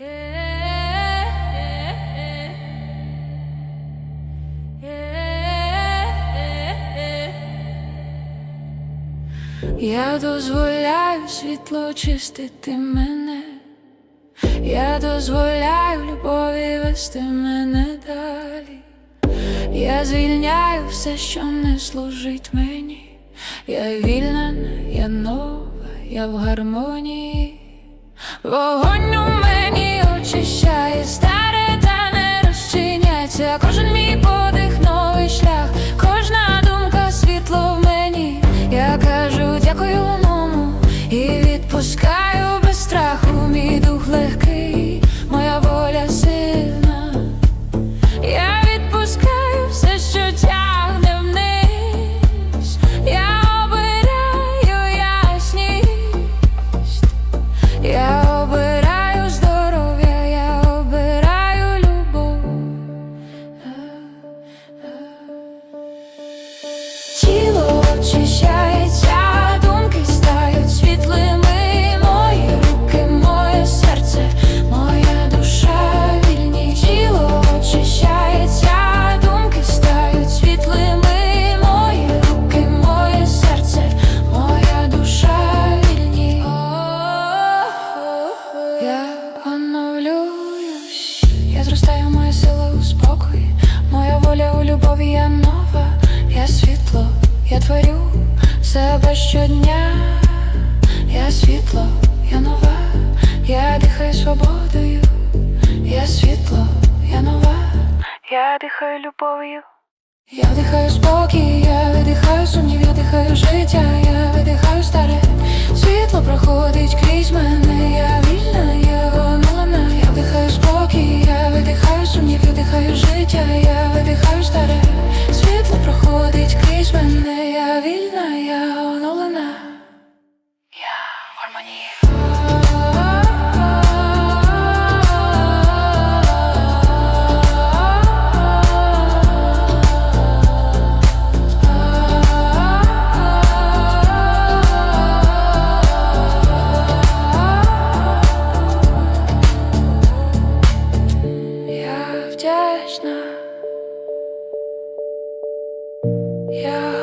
Я дозволяю світло чистити мене, я дозволяю любові вести мене далі. Я звільняю все, що не служить мені. Я вільна, я нова, я в гармонії. Вогонь у мені очищає старе та не розчиняється. Кожен мій подих, новий шлях, кожна думка світло в мені. Я кажу дякую мому, і відпускаю без страху. Мій дух легкий, зростаю, моя сила у спокої, моя воля у любові, я нова, я світло, я творю себе щодня, я світло, я нова, я дихаю свободою, я світло, я нова, я дихаю любов'ю. Я вдихаю спокій, я видихаю сумнів, я дихаю життя, я видихаю старе. Світло проходить крізь мене, Я я